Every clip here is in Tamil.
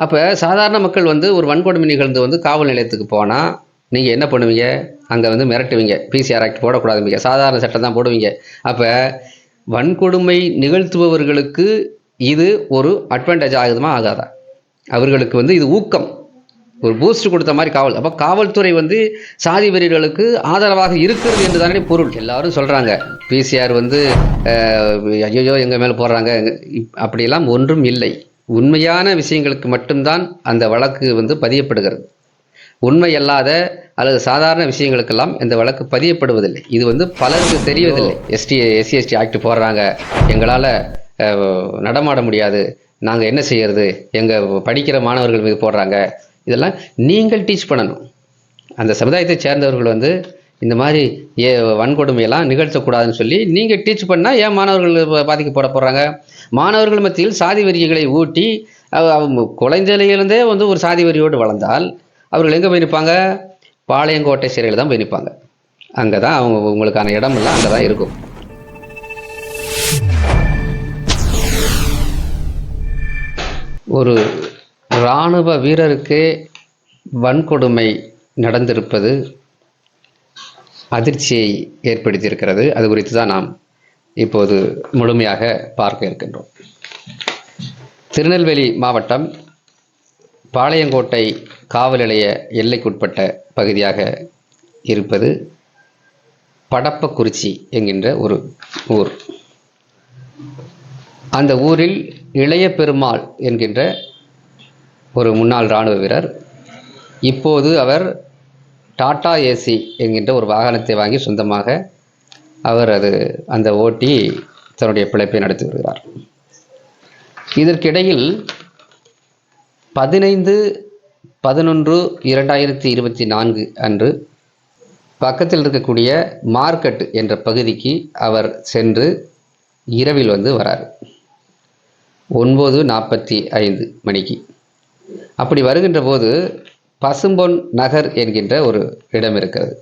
அப்போ சாதாரண மக்கள் வந்து ஒரு வன்கொடுமை நிகழ்ந்து வந்து காவல் நிலையத்துக்கு போனால் நீங்கள் என்ன பண்ணுவீங்க? அங்கே வந்து மிரட்டுவீங்க. பிசிஆர் ஆக்ட் போடக்கூடாதுங்க சாதாரண சட்டம் தான் போடுவீங்க. அப்போ வன்கொடுமை நிகழ்த்துபவர்களுக்கு இது ஒரு அட்வான்டேஜ் ஆகுதுமா? ஆகாதா? அவர்களுக்கு வந்து இது ஊக்கம். ஒரு பூஸ்ட் கொடுத்த மாதிரி காவல். அப்போ காவல்துறை வந்து சாதி வெறியர்களுக்கு ஆதரவாக இருக்கிறது என்று தானே பொருள். எல்லாரும் சொல்கிறாங்க பிசிஆர் வந்து ஐயோ எங்கள் மேலே போடுறாங்க. இப்- அப்படியெல்லாம் ஒன்றும் இல்லை. உண்மையான விஷயங்களுக்கு மட்டும்தான் அந்த வழக்கு வந்து பதியப்படுகிறது. உண்மை அல்லாத அல்லது சாதாரண விஷயங்களுக்கெல்லாம் இந்த வழக்கு பதியப்படுவதில்லை. இது வந்து பலருக்கு தெரியவதில்லை எஸ்டி எஸ்சி எஸ்டி ஆக்ட் போடுறாங்க. எங்களால் நடமாட முடியாது. நாங்கள் என்ன செய்யறது? எங்கள் படிக்கிற மாணவர்கள் மீது போடுறாங்க. இதெல்லாம் நீங்கள் டீச் பண்ணணும். அந்த சமுதாயத்தை சேர்ந்தவர்கள் வந்து இந்த மாதிரி ஏ வன்கொடுமையெல்லாம் நிகழ்த்தக்கூடாதுன்னு சொல்லி நீங்கள் டீச் பண்ணால் ஏன் மாணவர்கள் பாதிக்கப்பட போகிறாங்க மாணவர்கள் மத்தியில் சாதி வரிகளை ஊட்டி அவங்க குழந்தையிலிருந்தே வந்து ஒரு சாதி வரியோடு வளர்ந்தால் அவர்கள் எங்கே போய் நிற்பாங்க? பாளையங்கோட்டை சிறையில் தான் போய் நிற்பாங்க. அங்கே தான் அவங்க உங்களுக்கான இடம் எல்லாம் அங்கே தான் இருக்கும். ஒரு இராணுவ வீரருக்கு வன்கொடுமை நடந்திருப்பது அதிர்ச்சியை ஏற்படுத்தியிருக்கிறது. அது குறித்து தான் நாம் இப்போது முழுமையாக பார்க்க இருக்கின்றோம். திருநெல்வேலி மாவட்டம் பாளையங்கோட்டை காவல் நிலைய எல்லைக்குட்பட்ட பகுதியாக இருப்பது படப்பக்குறிச்சி என்கின்ற ஒரு ஊர். அந்த ஊரில் இளைய பெருமாள் என்கின்ற ஒரு முன்னாள் இராணுவ வீரர் இப்போது அவர் டாடா ஏசி என்கின்ற ஒரு வாகனத்தை வாங்கி சொந்தமாக அவர் அது அந்த ஓட்டி தன்னுடைய பிழைப்பை நடத்தி வருகிறார். இதற்கிடையில் பதினைந்து பதினொன்று இரண்டாயிரத்தி இருபத்தி நான்கு அன்று பக்கத்தில் இருக்கக்கூடிய மார்க்கெட் என்ற பகுதிக்கு அவர் சென்று இரவில் வந்து வரார். ஒன்பது நாற்பத்தி ஐந்து மணிக்கு. அப்படி வருகின்ற போது பசும்பொன் நகர் என்கின்ற ஒரு இடம் இருக்கிறது.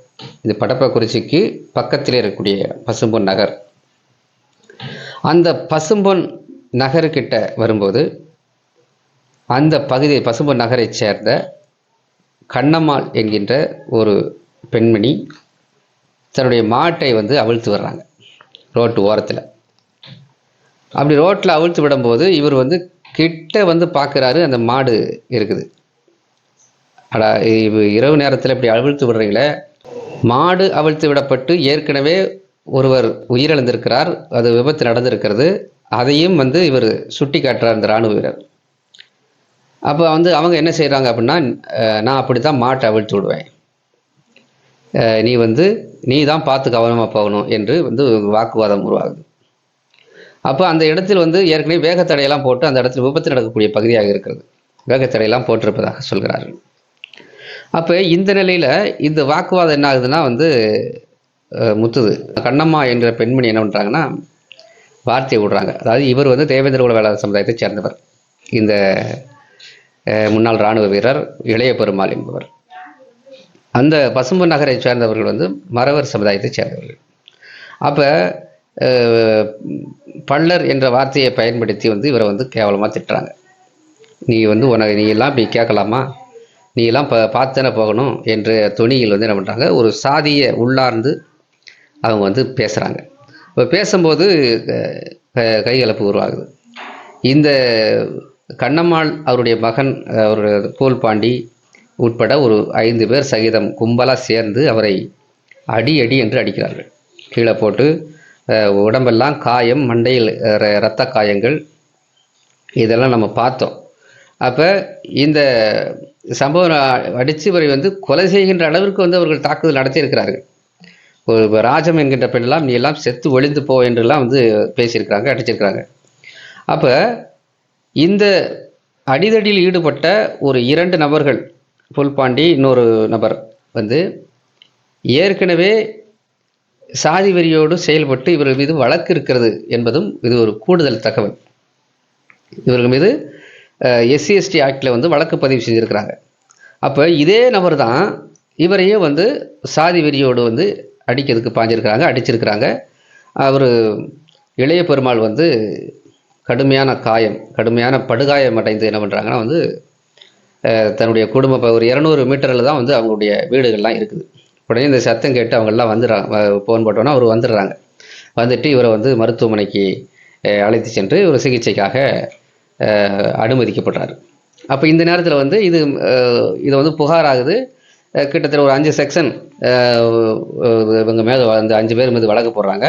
இது படப்பக்குறிச்சிக்கு பக்கத்தில் இருக்கக்கூடிய பசும்பொன் நகர். அந்த பசும்பொன் நகருக்கிட்ட வரும்போது அந்த பகுதி பசும்பொன் நகரைச் சேர்ந்த கண்ணம்மாள் என்கின்ற ஒரு பெண்மணி தன்னுடைய மாட்டை வந்து அவிழ்த்து வர்றாங்க ரோட்டு ஓரத்தில். அப்படி ரோட்டில் அவிழ்த்து விடும்போது இவர் வந்து கிட்ட வந்து பார்க்குறாரு அந்த மாடு இருக்குது. அடா இவ இரவு நேரத்தில் இப்படி அவிழ்த்து விடுறீங்களே. மாடு அவிழ்த்து விடப்பட்டு ஏற்கனவே ஒருவர் உயிரிழந்திருக்கிறார் அது விபத்து நடந்திருக்கிறது. அதையும் வந்து இவர் சுட்டி காட்டுறார் இந்த ராணுவ வீரர். அப்போ வந்து அவங்க என்ன செய்கிறாங்க அப்படின்னா நான் அப்படி தான் மாட்டை அவிழ்த்து விடுவேன். நீ வந்து நீ தான் பார்த்து கவனமாக போகணும் என்று வந்து வாக்குவாதம் உருவாகுது. அப்போ அந்த இடத்தில் வந்து ஏற்கனவே வேகத்தடையெல்லாம் போட்டு அந்த இடத்துல விபத்து நடக்கக்கூடிய பகுதியாக இருக்கிறது. வேகத்தடையெல்லாம் போட்டிருப்பதாக சொல்கிறார்கள். அப்போ இந்த நிலையில் இந்த வாக்குவாதம் என்ன ஆகுதுன்னா வந்து முத்துது. கண்ணம்மா என்ற பெண்மணி என்ன பண்ணுறாங்கன்னா வார்த்தையை விடுறாங்க. அதாவது இவர் வந்து தேவேந்திர குல வேளாண் சமுதாயத்தை சேர்ந்தவர். இந்த முன்னாள் இராணுவ வீரர் இளைய பெருமாள் என்பவர். அந்த பசும்பு நகரை சேர்ந்தவர்கள் வந்து மறவர் சமுதாயத்தை சேர்ந்தவர்கள். அப்போ பள்ளர் என்ற வார்த்தையை பயன்படுத்தி வந்து இவரை வந்து கேவலமாக திட்டுறாங்க. நீ வந்து உனக்கு நீ எல்லாம் இப்படி கேட்கலாமா? நீ எல்லாம் ப பார்த்துதானே போகணும் என்ற துணியில் வந்து என்ன பண்ணுறாங்க ஒரு சாதியை உள்ளார்ந்து அவங்க வந்து பேசுகிறாங்க இப்போ பேசும்போது க- கைகலப்பு உருவாகுது. இந்த கண்ணம்மாள் அவருடைய மகன் அவருடைய கோல் பாண்டி உட்பட ஒரு ஐந்து பேர் சகிதம் கும்பலாக சேர்ந்து அவரை அடி அடி என்று அடிக்கிறார்கள். கீழே போட்டு உடம்பெல்லாம் காயம் மண்டையில் ர- இரத்த காயங்கள் இதெல்லாம் நம்ம பார்த்தோம். அப்போ இந்த சம்பவம் அடித்து இவரை வந்து கொலை செய்கின்ற அளவிற்கு வந்து அவர்கள் தாக்குதல் நடத்தியிருக்கிறார்கள் ஒரு ராஜம் என்கின்ற பெண்ணெல்லாம் நீ எல்லாம் செத்து ஒளிந்து போ என்றெல்லாம் வந்து பேசியிருக்கிறாங்க அடிச்சிருக்கிறாங்க. அப்போ இந்த அடிதடியில் ஈடுபட்ட ஒரு இரண்டு நபர்கள் புல்பாண்டி இன்னொரு நபர் வந்து ஏற்கனவே சாதி வெறியோடு செயல்பட்டு இவர்கள் மீது வழக்கு இருக்கிறது என்பதும் இது ஒரு கூடுதல் தகவல். இவர்கள் மீது எஸ்சிஎஸ்டி ஆக்டில் வந்து வழக்கு பதிவு செஞ்சுருக்கிறாங்க. அப்போ இதே நபர் தான் இவரையே வந்து சாதி வெறியோடு வந்து அடிக்கிறதுக்கு பாஞ்சிருக்கிறாங்க அடிச்சிருக்கிறாங்க. அவர் இளைய பெருமாள் வந்து கடுமையான காயம் கடுமையான படுகாயம் அடைந்து என்ன பண்ணுறாங்கன்னா வந்து தன்னுடைய குடும்ப ஒரு இரநூறு மீட்டரில் தான் வந்து அவங்களுடைய வீடுகள்லாம் இருக்குது. உடனே இந்த சத்தம் கேட்டு அவங்கெல்லாம் வந்துடுறாங்க ஃபோன் போட்டோன்னா அவர் வந்துடுறாங்க. வந்துட்டு இவரை வந்து மருத்துவமனைக்கு அழைத்து சென்று ஒரு சிகிச்சைக்காக அனுமதிக்கப்படுறாரு. அப்போ இந்த நேரத்தில் வந்து இது இது வந்து புகாராகுது. கிட்டத்தட்ட ஒரு அஞ்சு செக்ஷன் இவங்க மேலே அந்த அஞ்சு பேர் மீது வழக்கு போடுறாங்க.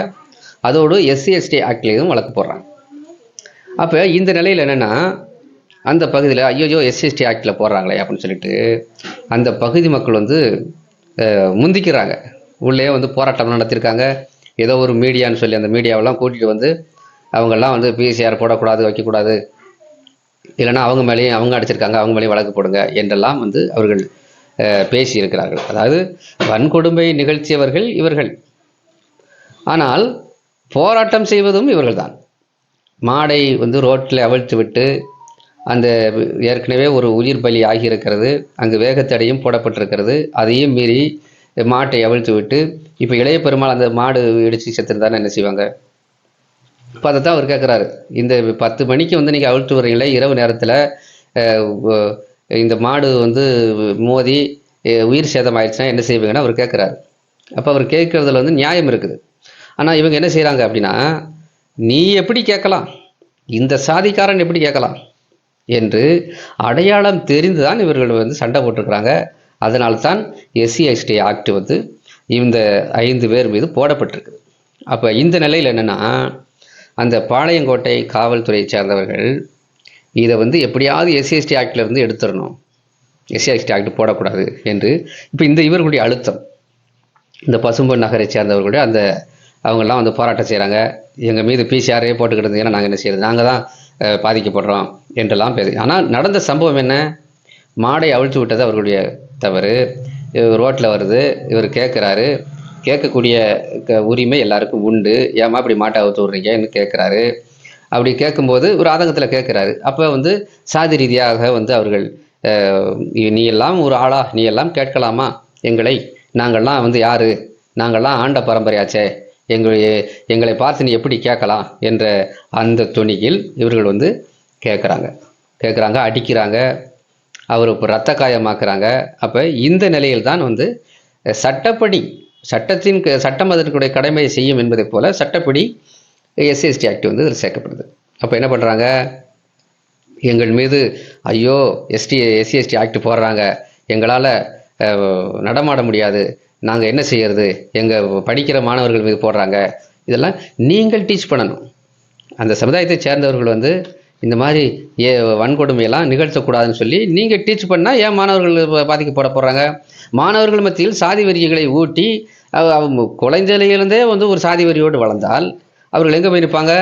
அதோடு எஸ்சி எஸ்டி ஆக்ட்லேயும் வழக்கு போடுறாங்க. அப்போ இந்த நிலையில் என்னென்னா அந்த பகுதியில் ஐயோயோ எஸ்சிஎஸ்டி ஆக்டில் போடுறாங்களே அப்படின்னு சொல்லிட்டு அந்த பகுதி மக்கள் வந்து முந்திக்கிறாங்க. உள்ளே வந்து போராட்டம் நடத்தியிருக்காங்க. ஏதோ ஒரு மீடியான்னு சொல்லி அந்த மீடியாவெல்லாம் கூட்டிகிட்டு வந்து அவங்கெல்லாம் வந்து பிசிஆர் போடக்கூடாது வைக்கக்கூடாது. இல்லைன்னா அவங்க மேலேயும் அவங்க அடிச்சிருக்காங்க அவங்க மேலேயும் வழக்கு போடுங்க என்றெல்லாம் வந்து அவர்கள் பேசியிருக்கிறார்கள். அதாவது வன்கொடுமை நிகழ்த்தியவர்கள் இவர்கள். ஆனால் போராட்டம் செய்வதும் இவர்கள்தான். மாடை வந்து ரோட்டில் அவிழ்த்து விட்டு அந்த ஏற்கனவே ஒரு உயிர் பலி ஆகியிருக்கிறது அங்கு வேகத்தடையும் போடப்பட்டிருக்கிறது அதையும் மீறி மாட்டை அவிழ்த்து விட்டு இப்போ இளைய பெருமாள் அந்த மாடு இடிச்சு செத்துருந்தானே என்ன செய்வாங்க? இப்போ அதை தான் அவர் கேட்குறாரு இந்த பத்து மணிக்கு வந்து நீங்கள் அவிழ்த்து வர்றீங்களே இரவு நேரத்தில் இந்த மாடு வந்து மோதி உயிர் சேதம் ஆயிடுச்சுன்னா என்ன செய்வீங்கன்னு அவர் கேட்குறாரு அப்போ அவர் கேட்குறதுல வந்து நியாயம் இருக்குது. ஆனால் இவங்க என்ன செய்கிறாங்க அப்படின்னா நீ எப்படி கேட்கலாம்? இந்த சாதிக்காரன் எப்படி கேட்கலாம்? என்று அடையாளம் தெரிந்து தான் இவர்கள் வந்து சண்டை போட்டிருக்கிறாங்க. அதனால்தான் எஸ்சி எஸ்டி ஆக்ட் வந்து இந்த ஐந்து பேர் மீது போடப்பட்டிருக்கு. அப்போ இந்த நிலையில் என்னென்னா அந்த பாளையங்கோட்டை காவல்துறையை சேர்ந்தவர்கள் இதை வந்து எப்படியாவது எஸ்சிஎஸ்டி எஸ்டி எடுத்துடணும். எஸ்சிஎஸ்டி ஆக்ட் போடக்கூடாது என்று. இப்போ இந்த இவர்களுடைய அழுத்தம். இந்த பசும்பொன் நகரை சேர்ந்தவர்களுடைய அந்த அவங்கெல்லாம் வந்து போராட்டம் செய்கிறாங்க எங்கள் மீது பிசிஆரே போட்டுக்கிட்டு இருந்தீங்கன்னா நாங்கள் என்ன செய்யறது? நாங்கள் தான் பாதிக்கப்படுறோம் என்றெல்லாம் பேசு. ஆனால் நடந்த சம்பவம் என்ன? மாடை அவிழ்த்து விட்டது அவர்களுடைய தவறு. இவர் ரோட்டில் வருது. இவர் கேட்குறாரு கேட்கக்கூடிய க- உரிமை எல்லாருக்கும் உண்டு. ஏமா இப்படி மாட்டை அவுத்து விட்றீங்கன்னு கேட்குறாரு. அப்படி கேட்கும்போது ஒரு ஆதங்கத்தில் கேட்குறாரு. அப்போ வந்து சாதி ரீதியாக வந்து அவர்கள் நீ எல்லாம் ஒரு ஆளா? நீ எல்லாம் கேட்கலாமா? எங்களை நாங்கள்லாம் வந்து யாரு? நாங்கள்லாம் ஆண்ட பரம்பரையாச்சே. எங்களை எங்களை பார்த்து நீ எப்படி கேட்கலாம்? என்ற அந்த துணியில் இவர்கள் வந்து கேட்குறாங்க. கேட்குறாங்க அடிக்கிறாங்க. அவர் இப்போ ரத்த காயமாக்குறாங்க. அப்போ இந்த நிலையில் தான் வந்து சட்டப்படி சட்டத்தின் க- சட்டம் அதற்குடைய கடமையை செய்யும் என்பதைப் போல சட்டப்படி எஸ்சிஎஸ்டி ஆக்ட் வந்து இதில் சேர்க்கப்படுது. அப்போ என்ன பண்ணுறாங்க எங்கள் மீது ஐயோ எஸ்டி எஸ்சிஎஸ்டி ஆக்ட் போடுறாங்க. எங்களால் நடமாட முடியாது. நாங்கள் என்ன செய்யறது? எங்கள் படிக்கிற மாணவர்கள் மீது போடுறாங்க. இதெல்லாம் நீங்கள் டீச் பண்ணணும். அந்த சமுதாயத்தை சேர்ந்தவர்கள் வந்து இந்த மாதிரி ஏ வன்கொடுமையெல்லாம் நிகழ்த்தக்கூடாதுன்னு சொல்லி நீங்கள் டீச் பண்ணால் ஏன் மாணவர்கள் பாதிக்கப்பட போகிறாங்க மாணவர்கள் மத்தியில் சாதி வரிகளை ஊட்டி அவங்க குழந்தையிலிருந்தே வந்து ஒரு சாதி வரியோடு வளர்ந்தால் அவர்கள் எங்கே போய் நிற்பாங்க?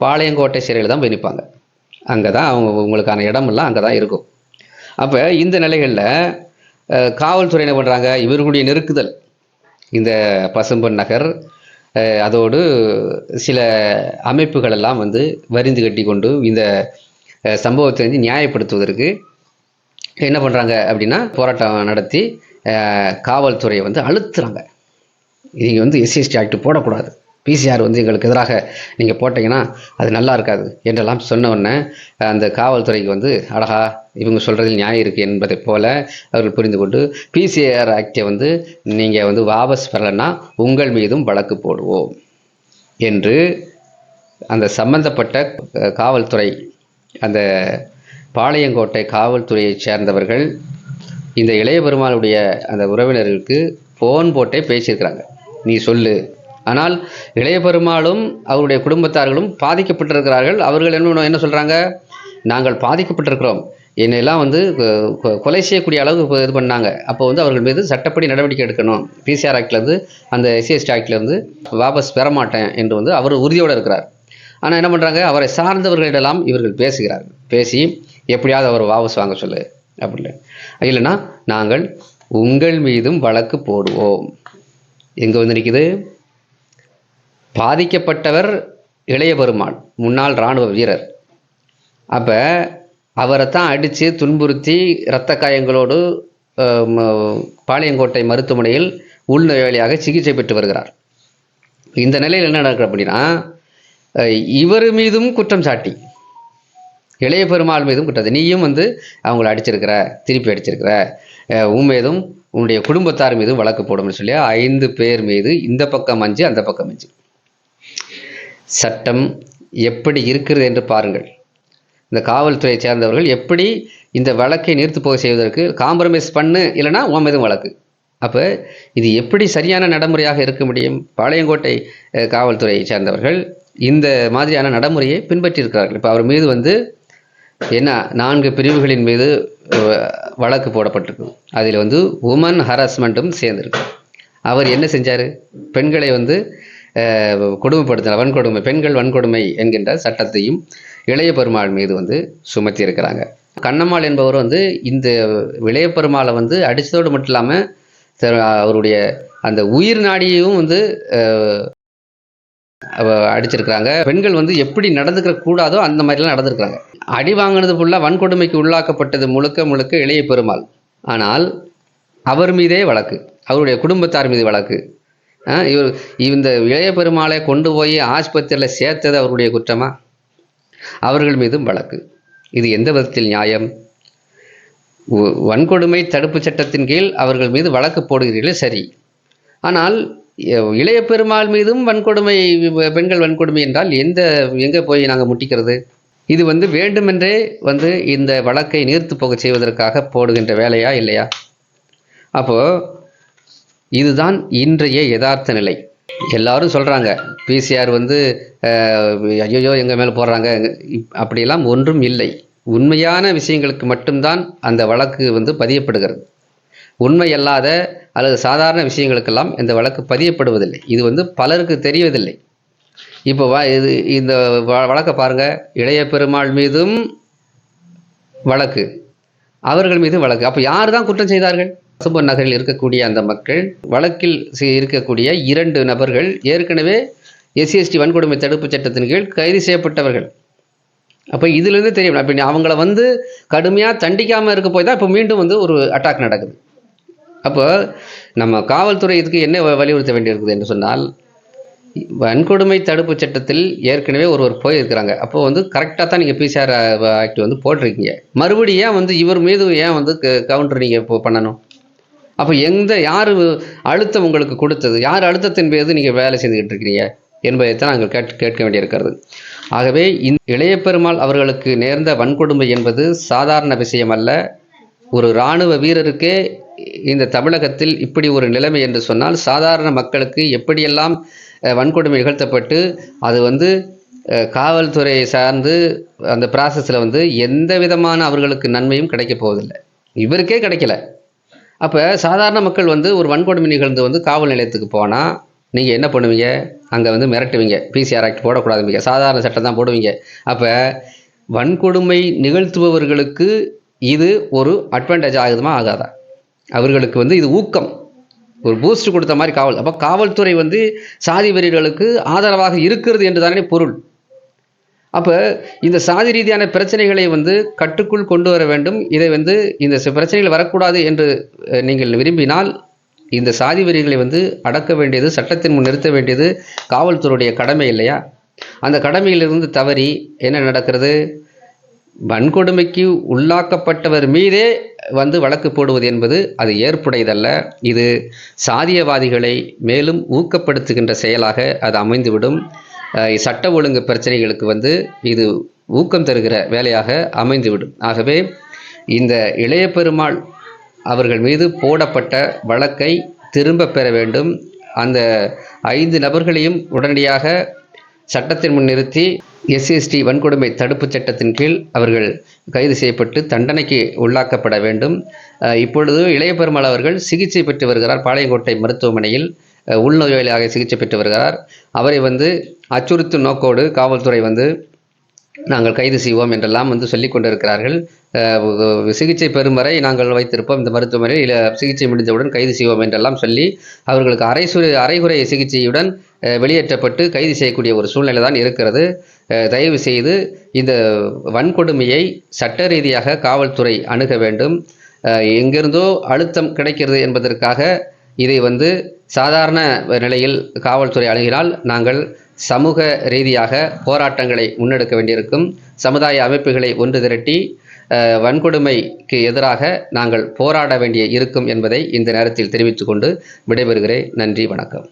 பாளையங்கோட்டை சிறையில் தான் போய் நிற்பாங்க. அங்கே தான் அவங்க உங்களுக்கான இடமெல்லாம் அங்கே தான் இருக்கும். அப்போ இந்த நிலைகளில் காவல்துறை என்ன பண்ணுறாங்க இவர்களுடைய நெருக்குதல். இந்த பசும்பன் நகர் அதோடு சில அமைப்புகள் எல்லாம் வந்து வரிந்து கட்டி கொண்டு இந்த சம்பவத்தை வந்து நியாயப்படுத்துவதற்கு என்ன பண்ணுறாங்க அப்படின்னா போராட்டம் நடத்தி காவல்துறையை வந்து அழுத்துறாங்க. நீங்கள் வந்து எஸ்சிஎஸ்டி ஆக்ட் போடக்கூடாது. பிசிஆர் வந்து எங்களுக்கு எதிராக நீங்கள் போட்டிங்கன்னா அது நல்லா இருக்காது என்றெல்லாம் சொன்ன உடனே அந்த காவல்துறைக்கு வந்து அழகா இவங்க சொல்கிறதில் நியாயம் இருக்குது என்பதைப் போல அவர்கள் புரிந்து கொண்டு பிசிஆர் ஆக்டை வந்து நீங்கள் வந்து வாபஸ் பெறலைன்னா உங்கள் மீதும் வழக்கு போடுவோம் என்று அந்த சம்பந்தப்பட்ட காவல்துறை அந்த பாளையங்கோட்டை காவல்துறையைச் சேர்ந்தவர்கள் இந்த இளைய பெருமாளுடைய அந்த உறவினர்களுக்கு ஃபோன் போட்டே பேசியிருக்கிறாங்க. நீ சொல்லு ஆனால் இளைய பெருமாளும் அவருடைய குடும்பத்தார்களும் பாதிக்கப்பட்டிருக்கிறார்கள். அவர்கள் என்ன என்ன சொல்கிறாங்க நாங்கள் பாதிக்கப்பட்டிருக்கிறோம். என்னெல்லாம் வந்து கொ- கொ- கொலை செய்யக்கூடிய அளவுக்கு இப்போ இது பண்ணாங்க. அப்போ வந்து அவர்கள் மீது சட்டப்படி நடவடிக்கை எடுக்கணும். பிசிஆர் ஆக்ட்லேருந்து அந்த எஸ்சிஎஸ்டி ஆக்ட்லேருந்து வாபஸ் பெற மாட்டேன் என்று வந்து அவர் உறுதியோடு இருக்கிறார். ஆனால் என்ன பண்ணுறாங்க அவரை சார்ந்தவர்களிடலாம் இவர்கள் பேசுகிறார்கள் பேசி எப்படியாவது அவர் வாபஸ் வாங்க சொல்லு. அப்படின்னு. இல்லைன்னா நாங்கள் உங்கள் மீதும் வழக்கு போடுவோம். எங்கே வந்து நிற்கிது பாதிக்கப்பட்டவர் இளைய பெருமாள் முன்னாள் இராணுவ வீரர். அப்போ அவரை தான் அடித்து துன்புறுத்தி இரத்த காயங்களோடு பாளையங்கோட்டை மருத்துவமனையில் உள்நோயாளியாக சிகிச்சை பெற்று வருகிறார். இந்த நிலையில் என்ன நடக்குது அப்படின்னா இவர் மீதும் குற்றம் சாட்டி இளைய பெருமாள் மீதும் குற்றம் நீயும் வந்து அவங்கள அடிச்சிருக்கிற திருப்பி அடிச்சிருக்கிற உன் மீதும் உன்னுடைய குடும்பத்தார் மீதும் வழக்கு போடும்னு சொல்லி ஐந்து பேர் மீது இந்த பக்கம் அஞ்சு அந்த பக்கம் அஞ்சு. சட்டம் எப்படி இருக்கிறது என்று பாருங்கள். இந்த காவல்துறையை சேர்ந்தவர்கள் எப்படி இந்த வழக்கை நிறுத்து போக செய்வதற்கு காம்ப்ரமைஸ் பண்ணு இல்லைன்னா உன் மீதும் வழக்கு. அப்போ இது எப்படி சரியான நடைமுறையாக இருக்க முடியும்? பாளையங்கோட்டை காவல்துறையை சேர்ந்தவர்கள் இந்த மாதிரியான நடைமுறையை பின்பற்றியிருக்கிறார்கள். இப்போ அவர் மீது வந்து என்ன நான்கு பிரிவுகளின் மீது வழக்கு போடப்பட்டிருக்கு. அதில் வந்து உமன் ஹராஸ்மெண்ட்டும் சேர்ந்திருக்கு. அவர் என்ன செஞ்சார்? பெண்களை வந்து கொடுமைப்படுத்தின வன்கொடுமை பெண்கள் வன்கொடுமை என்கின்ற சட்டத்தையும் இளைய பெருமாள் மீது வந்து சுமத்தி இருக்கிறாங்க கண்ணம்மாள் என்பவர் வந்து இந்த இளைய பெருமாளை வந்து அடித்ததோடு மட்டும் இல்லாமல் அவருடைய அந்த உயிர் நாடியையும் வந்து அடிச்சிருக்கிறாங்க. பெண்கள் வந்து எப்படி நடந்துக்கிற கூடாதோ அந்த மாதிரிலாம் நடந்திருக்கிறாங்க. அடி வாங்கினது ஃபுல்லாக வன்கொடுமைக்கு உள்ளாக்கப்பட்டது முழுக்க முழுக்க இளைய பெருமாள். ஆனால் அவர் மீதே வழக்கு. அவருடைய குடும்பத்தார் மீது வழக்கு. இவர் இந்த இளைய பெருமாளை கொண்டு போய் ஆஸ்பத்திரியில் சேர்த்தது அவருடைய குற்றமா? அவர்கள் மீதும் வழக்கு. இது எந்த விதத்தில் நியாயம்? வன்கொடுமை தடுப்பு சட்டத்தின் கீழ் அவர்கள் மீது வழக்கு போடுகிறீர்கள் சரி. ஆனால் இளைய பெருமாள் மீதும் வன்கொடுமை பெண்கள் வன்கொடுமை என்றால் எந்த எங்கே போய் நாங்கள் முட்டிக்கிறது? இது வந்து வேண்டுமென்றே வந்து இந்த வழக்கை நீர்த்து போக செய்வதற்காக போடுகின்ற வேலையா இல்லையா? அப்போது இதுதான் இன்றைய யதார்த்த நிலை. எல்லாரும் சொல்கிறாங்க பிசிஆர் வந்து ஐயோ எங்கள் மேலே போடுறாங்க. இப்- அப்படியெல்லாம் ஒன்றும் இல்லை. உண்மையான விஷயங்களுக்கு மட்டும்தான் அந்த வழக்கு வந்து பதியப்படுகிறது. உண்மை அல்லாத அல்லது சாதாரண விஷயங்களுக்கெல்லாம் இந்த வழக்கு பதியப்படுவதில்லை. இது வந்து பலருக்கு தெரியவதில்லை. இப்போ வா இது இந்த வ- வழக்கை பாருங்கள் இளைய பெருமாள் மீதும் வழக்கு. அவர்கள் மீதும் வழக்கு. அப்போ யார் தான் குற்றம் செய்தார்கள்? பசும்பொன் நகரில் இருக்கக்கூடிய அந்த மக்கள் வழக்கில் இருக்கக்கூடிய இரண்டு நபர்கள் ஏற்கனவே எஸ்சிஎஸ்டி வன்கொடுமை தடுப்பு சட்டத்தின் கீழ் கைது செய்யப்பட்டவர்கள். அப்போ இதுலேருந்து தெரியும் அப்போ அவங்கள வந்து கடுமையாக தண்டிக்காமல் இருக்க போய் தான் இப்போ மீண்டும் வந்து ஒரு அட்டாக் நடக்குது. அப்போ நம்ம காவல்துறை இதுக்கு என்ன வ- வலியுறுத்த வேண்டியிருக்குது என்று சொன்னால் வன்கொடுமை தடுப்பு சட்டத்தில் ஏற்கனவே ஒருவர் போயிருக்கிறாங்க. அப்போ வந்து கரெக்டாக தான் நீங்கள் பிசிஆர் ஆக்ட் வந்து போட்டிருக்கீங்க. மறுபடியும் ஏன் வந்து இவர் மீது ஏன் வந்து கவுண்டர் நீங்கள் இப்போ பண்ணணும்? அப்போ எந்த யார் அழுத்தம் உங்களுக்கு கொடுத்தது? யார் அழுத்தத்தின் மீது நீங்கள் வேலை செஞ்சுக்கிட்டு இருக்கிறீங்க என்பதைத்தான் நாங்கள் கேட் கேட்க வேண்டியிருக்கிறது. ஆகவே இந்த இளைய பெருமாள் அவர்களுக்கு நேர்ந்த வன்கொடுமை என்பது சாதாரண விஷயம் அல்ல ஒரு இராணுவ வீரருக்கே இந்த தமிழகத்தில் இப்படி ஒரு நிலைமை என்று சொன்னால் சாதாரண மக்களுக்கு எப்படியெல்லாம் வன்கொடுமை நிகழ்த்தப்பட்டு அது வந்து காவல்துறையை சார்ந்து அந்த ப்ராசஸில் வந்து எந்த விதமான அவர்களுக்கு நன்மையும் கிடைக்க போவதில்லை. இவருக்கே கிடைக்கல. அப்போ சாதாரண மக்கள் வந்து ஒரு வன்கொடுமை நிகழ்ந்து வந்து காவல் நிலையத்துக்கு போனால் நீங்கள் என்ன பண்ணுவீங்க? அங்கே வந்து மிரட்டுவீங்க. பிசிஆர் ஆக்ட் போடக்கூடாதுங்க சாதாரண சட்டம் தான் போடுவீங்க. அப்போ வன்கொடுமை நிகழ்த்துபவர்களுக்கு இது ஒரு அட்வான்டேஜ் ஆகுதுமா? ஆகாதா? அவர்களுக்கு வந்து இது ஊக்கம். ஒரு பூஸ்ட் கொடுத்த மாதிரி காவல். அப்போ காவல்துறை வந்து சாதி வெறியர்களுக்கு ஆதரவாக இருக்கிறது என்று தானே பொருள். அப்போ இந்த சாதி ரீதியான பிரச்சனைகளை வந்து கட்டுக்குள் கொண்டு வர வேண்டும். இதை வந்து இந்த பிரச்சனைகள் வரக்கூடாது என்று நீங்கள் விரும்பினால் இந்த சாதி வரிகளை வந்து அடக்க வேண்டியது சட்டத்தின் முன் நிறுத்த வேண்டியது காவல்துறையுடைய கடமை இல்லையா? அந்த கடமையிலிருந்து தவறி என்ன நடக்கிறது? வன்கொடுமைக்கு உள்ளாக்கப்பட்டவர் மீதே வந்து வழக்கு போடுவது என்பது அது ஏற்புடையதல்ல. இது சாதியவாதிகளை மேலும் ஊக்கப்படுத்துகின்ற செயலாக அது அமைந்துவிடும். சட்ட ஒழுங்கு பிரச்சனைகளுக்கு வந்து இது ஊக்கம் தருகிற வேலையாக அமைந்துவிடும். ஆகவே இந்த இளைய பெருமாள் அவர்கள் மீது போடப்பட்ட வழக்கை திரும்ப பெற வேண்டும். அந்த ஐந்து நபர்களையும் உடனடியாக சட்டத்தின் முன் நிறுத்தி எஸ்சிஎஸ்டி வன்கொடுமை தடுப்புச் சட்டத்தின் கீழ் அவர்கள் கைது செய்யப்பட்டு தண்டனைக்கு உள்ளாக்கப்பட வேண்டும். இப்பொழுது இளைய பெருமாள் அவர்கள் சிகிச்சை பெற்று வருகிறார். பாளையங்கோட்டை மருத்துவமனையில் உள்நோயாளியாக சிகிச்சை பெற்று வருகிறார். அவரை வந்து அச்சுறுத்தும் நோக்கோடு காவல்துறை வந்து நாங்கள் கைது செய்வோம் என்றெல்லாம் வந்து சொல்லிக் கொண்டிருக்கிறார்கள். சிகிச்சை பெறும் வரை நாங்கள் வைத்திருப்போம் இந்த மருத்துவமனையில். சிகிச்சை முடிந்தவுடன் கைது செய்வோம் என்றெல்லாம் சொல்லி அவர்களுக்கு அரைசு அரைகுறை சிகிச்சையுடன் வெளியேற்றப்பட்டு கைது செய்யக்கூடிய ஒரு சூழ்நிலை தான் இருக்கிறது. தயவு செய்து இந்த வன்கொடுமையை சட்ட ரீதியாக காவல்துறை அணுக வேண்டும். எங்கிருந்தோ அழுத்தம் கிடைக்கிறது என்பதற்காக இதை வந்து சாதாரண நிலையில் காவல்துறை அணுகினால் நாங்கள் சமூக ரீதியாக போராட்டங்களை முன்னெடுக்க வேண்டியிருக்கும். சமுதாய அமைப்புகளை ஒன்று திரட்டி வன்கொடுமைக்கு எதிராக நாங்கள் போராட வேண்டிய இருக்கும் என்பதை இந்த நேரத்தில் தெரிவித்துக்கொண்டு விடைபெறுகிறேன். நன்றி வணக்கம்.